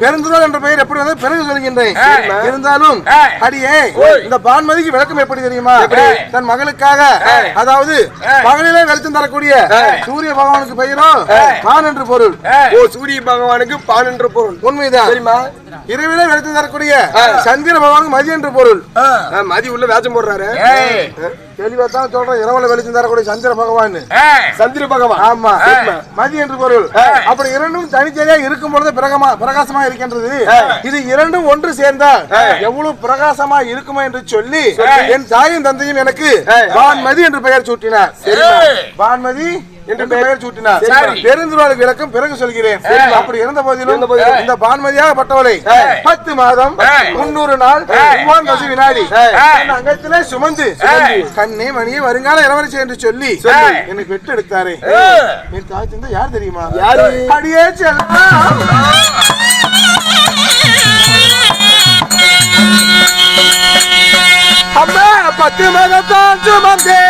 பெருந்துரோல் என்ற பெயர் எப்படி வந்தது? பிறகு சொல்கின்றேன். இருந்தாலும். அடியே. இந்த பான்மதிக்கு விளக்கம் எப்படி தெரியுமா? தன் மகளுக்காக அதாவது பகலிலே வெளிச்சம் தரக்கூடிய சூரிய பகவானுக்கு பெயரும் பான் என்று பொருள். ஓ சூரிய பகவானுக்கு பான் என்ற பொருள். உண்மைதான். சரிம்மா இரவிலே வெளிச்சம் தரக்கூடிய சந்திர பகவானுக்கு மதி என்று பொருள். மதி உள்ள வேஷம் போடுறாரு. தெளிவா தான் சொல்றேன். இரவுல வெளிச்சம் தரக்கூடிய சந்திர பகவான் சந்திர பகவான். ஆமா. மதி என்று பொருள். அப்படி இரண்டும் தனித்தனியா இருக்கும் பொழுது பிரகமா பிரகாசமா இருக்கின்றது. இது இரண்டும் ஒன்று சேர்ந்தால் எவ்வளவு பிரகாசமா இருக்குமா என்று சொல்லி என் தாயும் தந்தையும் எனக்கு வான்மதி என்று பெயர் சூட்டினார். வான்மதி என்று பெயர் சூட்டினார். பெருந்துருவாளுக்கு விளக்கம் பிறகு சொல்கிறேன். அப்படி இருந்த போதிலும் இந்த பான்மதியாகப்பட்டவளை பத்து மாதம் முன்னூறு நாள் மூவாம் தசி வினாடி. அங்கத்திலே சுமந்து. கண்ணே மணியே வருங்கால இளவரசி என்று சொல்லி என்னை பெற்று எடுத்தாரே. என் தாய் யார் தெரியுமா? அடியே செல்லம் பத்து மதத்தான் சுமந்தே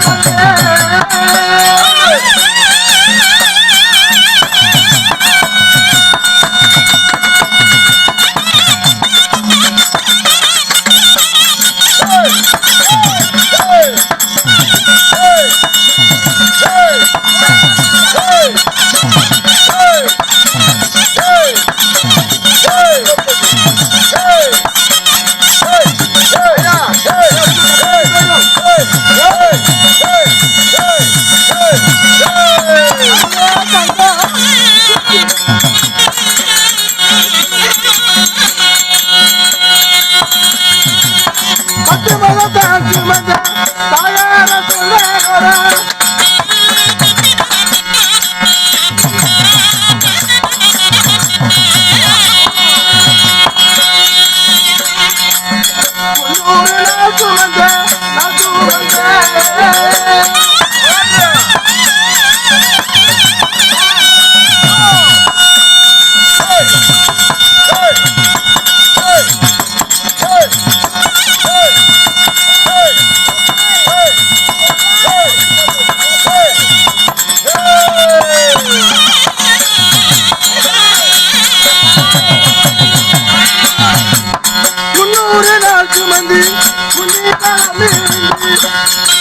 あ! நாள் சுமந்து புண்ணிய அம்மா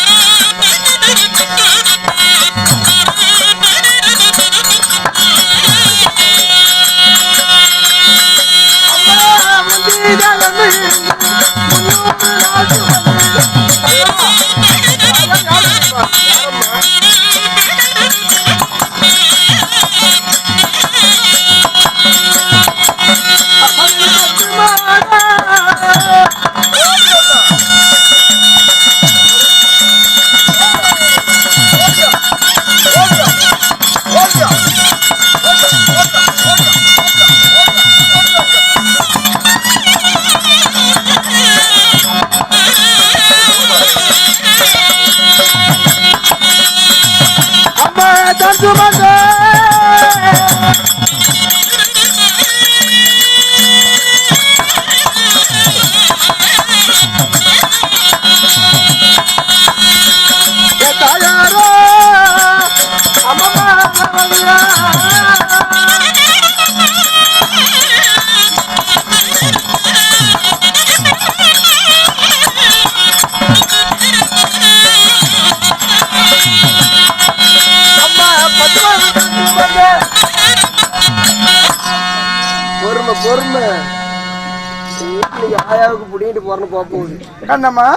புடிங்கிட்டு போறன்னு போக போகுது கண்ணம்மா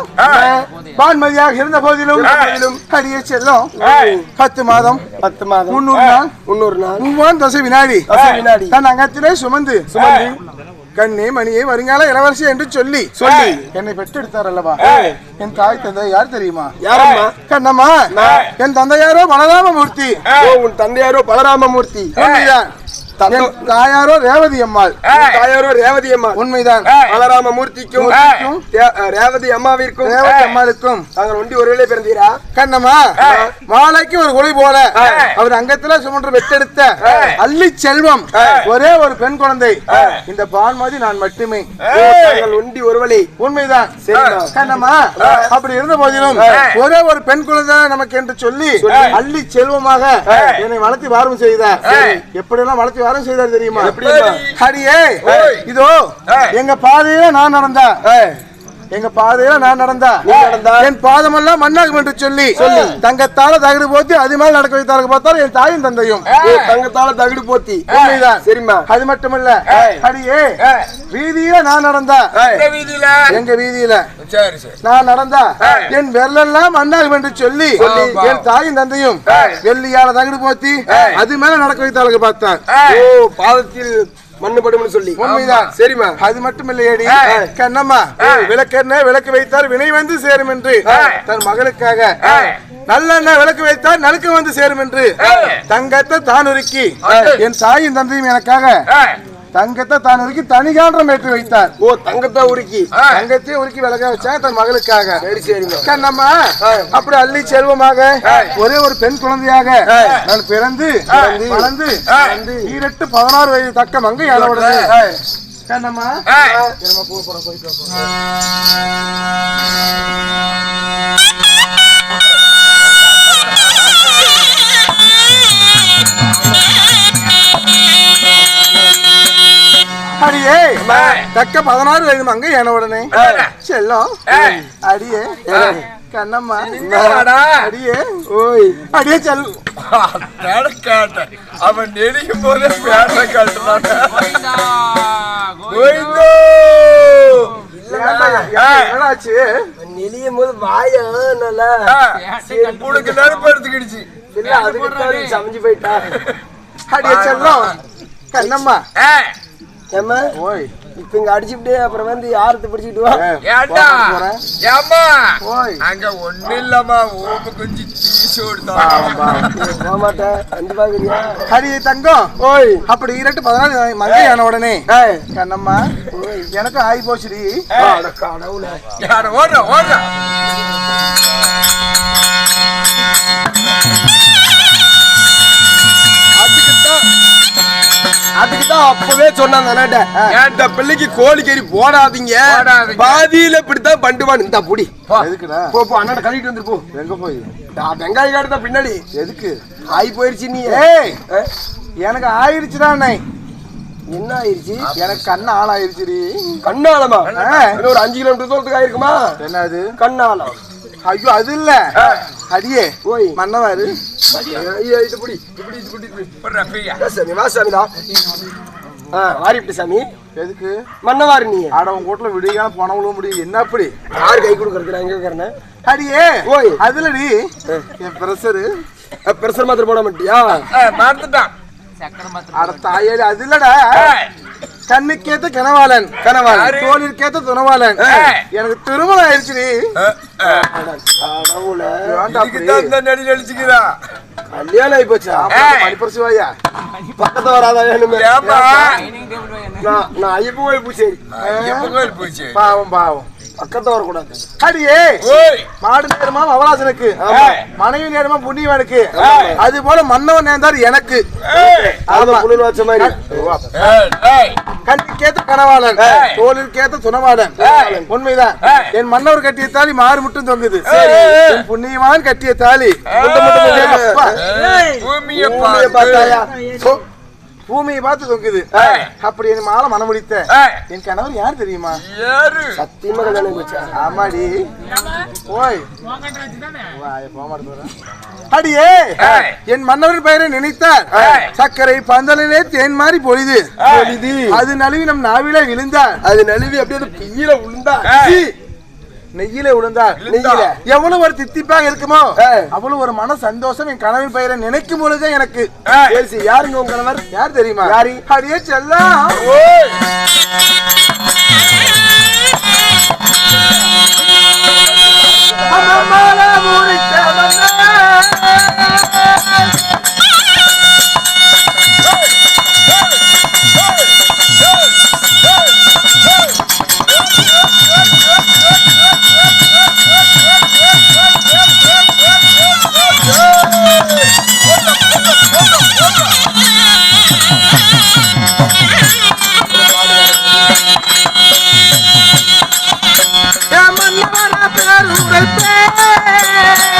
பான்மதியாக இருந்த போதிலும் அடியே செல்லும். பத்து மாதம். பத்து மாதம். முன்னூறு நாள். முன்னூறு நாள். மூவாம் தசை வினாடி. தசை வினாடி. தன் அங்கத்திலே சுமந்து. சுமந்து. கண்ணே மணியை வருங்கால இளவரசி என்று சொல்லி. சொல்லி. என்னை பெற்றெடுத்தார் அல்லவா என் தாய் தந்தை யார் தெரியுமா? யாரம்மா? கண்ணம்மா என் தந்தையாரோ பலராம மூர்த்தி உன் தந்தையாரோ பலராமமூர்த்தி. உண்மைதான். தாயாரோ ரேவதி அம்மாள். தாயாரோ ரேவதி அம்மா உண்மைதான். பலராம மூர்த்திக்கும் ரேவதி அம்மாவிற்கும் ரேவதி அம்மாளுக்கும். தாங்கள் ஒண்டி ஒருவேளை பிறந்தீரா? கண்ணம்மா மாலைக்கு ஒரு குழி போல. அவர் அங்கத்துல சுமன்று வெட்டெடுத்த அள்ளி செல்வம். ஒரே ஒரு பெண் குழந்தை. இந்த பான்மதி நான் மட்டுமே. தாங்கள் ஒண்டி ஒருவழி உண்மைதான். கண்ணம்மா அப்படி இருந்த போதிலும் ஒரே ஒரு பெண் குழந்தை நமக்கு என்று சொல்லி அள்ளி செல்வமாக என்னை வளர்த்தி வாரம் செய்தார் எப்படி எல்லாம் வளர்த்தி வாரம் செய்தார் தெரியுமா? அடியே இதோ எங்க பாதையில நான் நடந்தா எங்க பாதையில நான் நடந்தா? நடந்தா? என் பாதமெல்லாம் மண்ணாகும் என்று சொல்லி. தங்கத்தால தகடு போத்தி அது மேல நடக்க வைத்தார்கள் பார்த்தால் என் தாயும் தந்தையும். தங்கத்தால தகுடு போத்தி. உண்மைதான். சரிம்மா. அது மட்டுமல்ல. அடியே வீதியில நான் நடந்தா? எங்க வீதியில? நான் நடந்தா? என் வெள்ளெல்லாம் மண்ணாகும் என்று சொல்லி என் தாயும் தந்தையும் வெள்ளியால தகடு போத்தி அது மேல நடக்க வைத்தாளுக்கு பார்த்தார் ஓ பாதத்தில் மண்ணு படும்னு சொல்லி உண்மைதான். சரிம்மா. அது மட்டும் இல்லையடி கண்ணம்மா விளக்கெண்ண விளக்கு வைத்தார் வினை வந்து சேரும் என்று தன் மகளுக்காக. நல்லெண்ணெய் விளக்கு வைத்தார் நலுக்கு வந்து சேரும் என்று தங்கத்தை தான் உருக்கி என் தாயும் தந்தையும் எனக்காக. தங்கத்தை தான் உருக்கி தனிகான்றம் ஏற்றி வைத்தார். ஓ தங்கத்தை உருக்கி தங்கத்தையும் உருக்கி விளக்க வச்சாங்க தன் மகளுக்காக. சரி கண்ணம்மா அப்படி அள்ளி செல்வமாக. ஒரே ஒரு பெண் குழந்தையாக நான் பிறந்து வளர்ந்து ஈரெட்டு பதினாறு வயது தக்க மங்கை அளவுடனே கண்ணம்மா என்னம்மா அடியே. தக்க பதினாறு வயது மங்கை என உடனே? செல்லம் அடியே. கண்ணம்மா. அடியே. ஓய். அடியே செல். கேட்டேன். அவன் நெருங்கும் போதே பேர கட்டுறான். என்னாச்சு? நெளியும் போது வாயா நல்லா உனக்கு நெருப்பு எடுத்துக்கிடுச்சு. இல்ல அதுக்கு தான் சமைஞ்சு போயிட்டா. அடியே செல்லம் கண்ணம்மா. ஓய். இப்ப இங்க அடிச்சுட்டு அப்புறம் வந்து யாரத்தை பிடிச்சிட்டு வா? ஏண்டா? ஓய். அங்க ஒண்ணு இல்லம்மா. கொஞ்சம் சீஸ் பாவம், பாவம். போக மாட்டேன் தங்கம். ஓய். அப்படி இரட்டு பதினாறு மங்கை ஆன உடனே. கண்ணம்மா எனக்கும் ஆகி போச்சுடி. அட கடவுளே. யார ஓடுற ஓடுற. அப்பவே சொன்னான் இந்த பிள்ளைக்கு கோழிக்கறி போடாதீங்க. போடாதீங்க. பாதியில இப்படித்தான் பண்டுவான். இந்த புடி. எதுக்குடா? போ போ அண்ணாட்ட கழிட்டு வந்துரு போ. எங்க போய்? வெங்காய காடு தான் பின்னாடி. எதுக்கு? ஆகி போயிருச்சு நீ. ஏய்? எனக்கு ஆயிடுச்சுடா அண்ணே. என்ன ஆயிருச்சு? எனக்கு கண்ணு ஆளாயிருச்சுடி. கண்ணாலமா? ஒரு அஞ்சு கிலோமீட்டர் தூரத்துக்கு ஆயிருக்குமா? என்னது? கண்ணாலம். ஐயோ அது இல்ல. அடியே ஓய். மன்னவாரு ஐயா, இது புடி இப்படி இது புடி இப்படி போடுற பையா வா சாமி. எதுக்கு? மன்னவாரி நீ. ஆட உங்க வீட்டுல விடியகால பணம் விழுவ முடியும் என்ன அப்படி? யார் கை கொடுக்கறது நான் இருக்கிறேன் அடியே ஓய். அதுலடி என் பிரஷரு. பெருசர் மாத்திரம் போட மாட்டியா? மறந்துட்டான். அட தாயாடி அது இல்லடா. கண்ணுக்கேத்த கனவாளன். கனவாளன். தோலிற்கேத்த துணவாளன். எனக்கு திருமணம் இந்த நடி நடிச்சுக்கிறா கல்யாணம் ஆகி போச்சா மணிப்பரிசு வாயா பக்கத்துல வராதா நான் நான் ஐயப்ப கோயில் பூசேரி எப்ப கோயில் போச்சு பாவம் பாவம். பக்கத்துல வரக்கூடாது. அடியே! ஓய்! மாடு நேரமா அவலாசனுக்கு ஆமா. மனைவி நேரமா புண்ணியவனுக்கு அது போல மன்னவன் நேர்ந்தார் எனக்கு. கண்ணுக்கேத்த கனவாளன். தோலிற்கேத்த துணவாளன். உண்மைதான். என் மன்னவர் கட்டிய தாலி மாறு மட்டும் தொங்குது. என் புண்ணியவான் கட்டிய தாலி. பார்த்தாயா? பூமியை பார்த்து தொங்குது. அப்படி என் மாலை மனம் முடித்த என் கணவர் யார் தெரியுமா? யாரு? சத்தியமா கல்யாணம் போச்சா. ஆமாடி. ஓய் அடியே. என் மன்னவர் பெயரை நினைத்தார். சர்க்கரை பந்தலிலே தேன் மாதிரி பொழிது. பொழிது. அது நழுவி நம் நாவிலே விழுந்தார். அது நழுவி அப்படியே அந்த பிய்யில விழுந்தா ஏய், நெய்யிலே விழுந்தார் நெய்யில. எவ்வளவு ஒரு தித்திப்பாக இருக்குமோ. அவ்வளவு ஒரு மன சந்தோஷம் என் கனவின் பெயரை நினைக்கும் பொழுதே எனக்கு. யாருங்க உங்க கணவர்? யார் தெரியுமா? யாரு? அடியே செல்லம். உங்கள் பேர்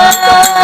love.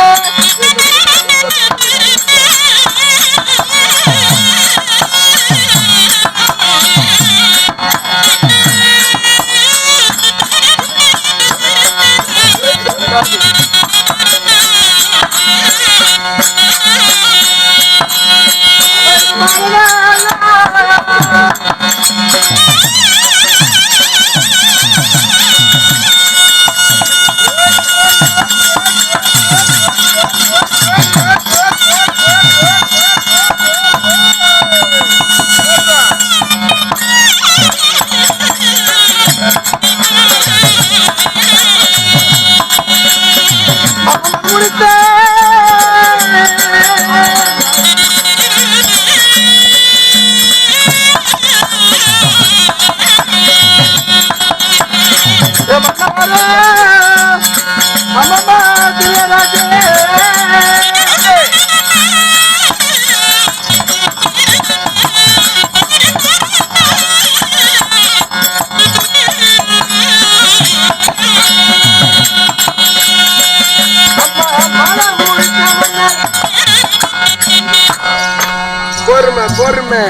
பொறுமை பொறுமை.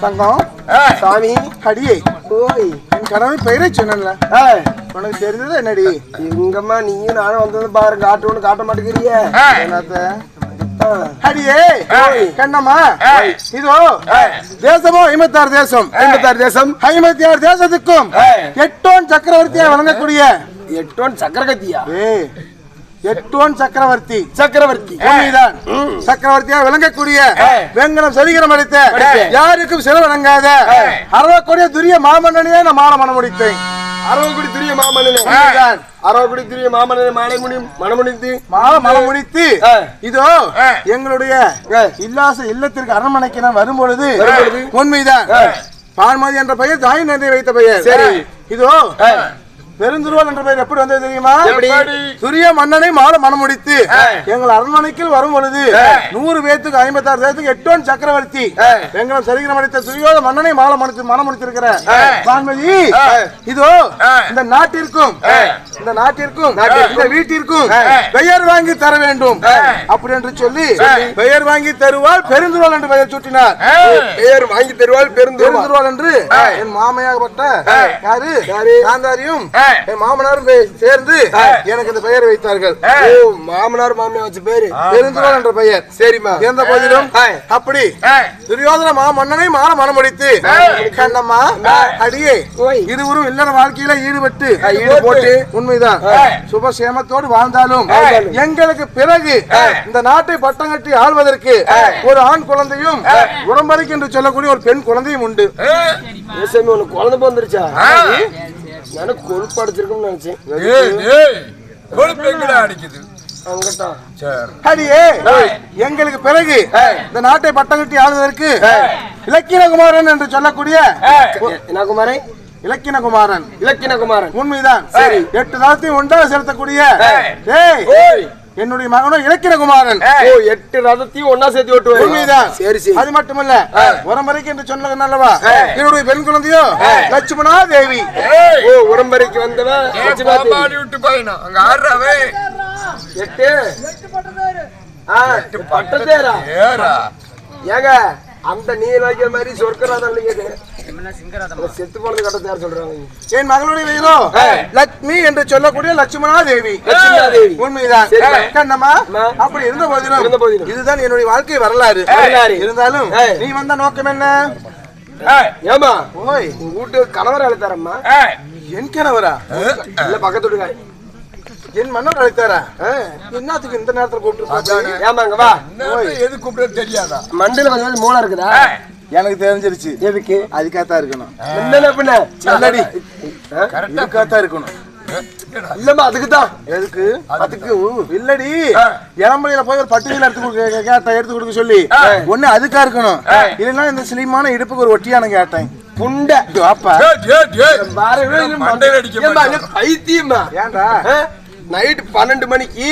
தங்கம் சாமி அடியே. ஓய். என் கனவு பெயரை சொன்னல உனக்கு தெரிஞ்சது என்னடி? எங்கம்மா நீயும் நானும் வந்தது பாரு காட்டு ஒண்ணு காட்ட மாட்டேங்கிறிய. என்னத்த? அடியே. கண்ணம்மா. இதோ தேசமோ ஐம்பத்தாறு தேசம். ஐம்பத்தாறு தேசம். ஐம்பத்தி ஆறு தேசத்துக்கும் ஏய். எட்டோன் சக்கரவர்த்தியா வழங்கக்கூடிய எட்டோன் சக்கரகத்தியா எட்டோன் சக்கரவர்த்தி. சக்கரவர்த்தி. உண்மைதான் சக்கரவர்த்தியா விளங்கக்கூடிய. வெங்கலம் சரிகரம் அளித்த அடித்து. யாருக்கும் செலவு வழங்காத ஏய். அறவக்கூடிய துரிய மாமன்னனையே நான் மாற மனம் முடித்தேன். அரவக்குடி திரிய மாமன்னனே. அரவக்குடி திரிய மாமன்னனே மாலை முடியும் மனமுடித்து மாற மனம் முடித்து. இதோ. எங்களுடைய. இல்லாச இல்லத்திற்கு அரண்மனைக்கு நான் வரும்பொழுது. உண்மைதான். பான்மதி என்ற பெயர் தாய் நன்றி வைத்த பெயர் சரி. இதோ. பெருந்துருவல் என்ற பெயர் எப்படி வந்தது தெரியுமா? துரிய மன்னனை மாற மனம் முடித்து. எங்கள் அரண்மனைக்கு வரும் பொழுது நூறு பேத்துக்கு ஐம்பத்தாறு பேத்துக்கு எட்டோன் சக்கரவர்த்தி ஏய். எங்களும் சரிகிரம் அடித்த துரியோத மன்னனை மாலை மனத்து மனம் முடித்திருக்கிற பான்மதி. இதோ. இந்த நாட்டிற்கும் இந்த நாட்டிற்கும். இந்த வீட்டிற்கும். பெயர் வாங்கி தர வேண்டும். அப்படி என்று சொல்லி பெயர் வாங்கி தருவாள் பெருந்துருவல் என்று பெயர் சூட்டினார் பெயர் வாங்கி பெருந்துருவா பெருந்துருவல் என்று என் மாமையாகப்பட்ட யாரு யாரு? காந்தாரியும். என் மாமனாரும் சேர்ந்து எனக்கு இந்த பெயரை வைத்தார்கள். ஓ மாமனார் மாமியா வச்ச பேரு. பெருந்துருவல் என்ற பெயர். சரிம்மா. இருந்த போதிலும். அப்படி. துரியோதன மா மன்னனை மாற மனமுடித்து. கண்ணம்மா அடியே. இருவரும் இல்லற வாழ்க்கையில ஈடுபட்டு ஈடு போட்டு. உண்மைதான். சுபசேமத்தோடு வாழ்ந்தாலும். எங்களுக்கு பிறகு இந்த நாட்டை பட்டம் கட்டி ஆள்வதற்கு ஒரு ஆண் குழந்தையும் உடம்பரைக்கு என்று சொல்லக்கூடிய ஒரு பெண் குழந்தையும் உண்டு. குழந்தை பிறந்துருச்சா? ஆ, எனக்கு கொழுப்பு அடிச்சிருக்கும்னு நினைச்சேன். ஏய், ஏய், கொழுப்பு எங்கடா அடிக்குது? சரி. அடியே எங்களுக்கு பிறகு இந்த நாட்டை பட்டம் கட்டி ஆளுவதற்கு இலக்கியகுமாரன் என்று சொல்லக்கூடிய என்ன குமாரன் இலக்கின குமாரன் இலக்கின குமாரன் உண்மைதான். சரி. எட்டு தளத்தையும் ஒன்றாக செலுத்தக்கூடிய ஏய். என்னுடைய மகனும் இலக்கின குமாரன். ஓ எட்டு ரதத்தையும் ஒன்னா சேர்த்து ஓட்டுவேன். உண்மைதான். சரி சரி. அது மட்டுமல்ல உரம்பரைக்கு என்று சொன்னது அல்லவா? என்னுடைய பெண் குழந்தையோ? லட்சுமணா தேவி. ஓ உடம்பரைக்கு வந்தவன் விட்டு போயிடும் அங்க ஆடுறாவே எட்டு. ஆ பட்டத்தேரா? ஏறா. ஏங்க அந்த நீ நினைக்கிற மாதிரி சொர்க்கராதம் இல்லைங்க செத்து போனது கட்ட யார் சொல்றாங்க? என் மகளுடைய பெயரோ? லட்சுமி என்று சொல்லக்கூடிய லட்சுமணா தேவி லட்சுமணாதேவி. உண்மைதான். கண்ணம்மா. அப்படி இருந்த போதிலும். இதுதான் என்னுடைய வாழ்க்கை வரலாறு. இருந்தாலும். நீ வந்த நோக்கம் என்ன? ஏமா ஓய். உங்க வீட்டு கணவர் அழைத்தாரம்மா. என் கணவரா? இல்ல பக்கத்து வீட்டுக்காரி என் மன்னர் அழைத்தாரா? என்னத்துக்கு இந்த நேரத்துல கூப்பிட்டு ஏமாங்க வா. எது கூப்பிடுறது தெரியாதா? மண்டல கொஞ்சம் மூளை இருக்குதா? எனக்கு தெரிஞ்சிருச்சு. எதுக்கு? அதுக்காகத்தான் இருக்கணும். பண்ண சொல்லடி கரெக்டா இதுக்காகத்தான் இருக்கணும். இல்லம்மா அதுக்கு தான் எதுக்கு? அதுக்கு இல்லடி. இளம்பலையில போய் ஒரு பட்டு வீல எடுத்து கேட்டேன் எடுத்து கொடுக்க சொல்லி. ஒண்ணு அதுக்கா இருக்கணும். இல்லைன்னா இந்த சிலிமான இடுப்புக்கு ஒரு ஒட்டியான கேட்டேன். புண்டை. இது பைத்தியம்மா? ஏன்டா? நைட் பன்னெண்டு மணிக்கு?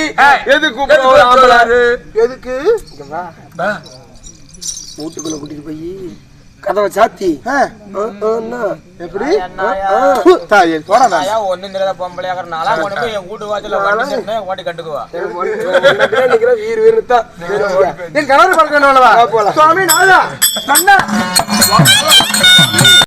எதுக்கு இங்க வா. ஆ, வீட்டுக்குள்ள கூட்டிட்டு போய் கதவை சாத்தி? எப்படி? கணவர் பார்க்கணும் வா, போலாம்.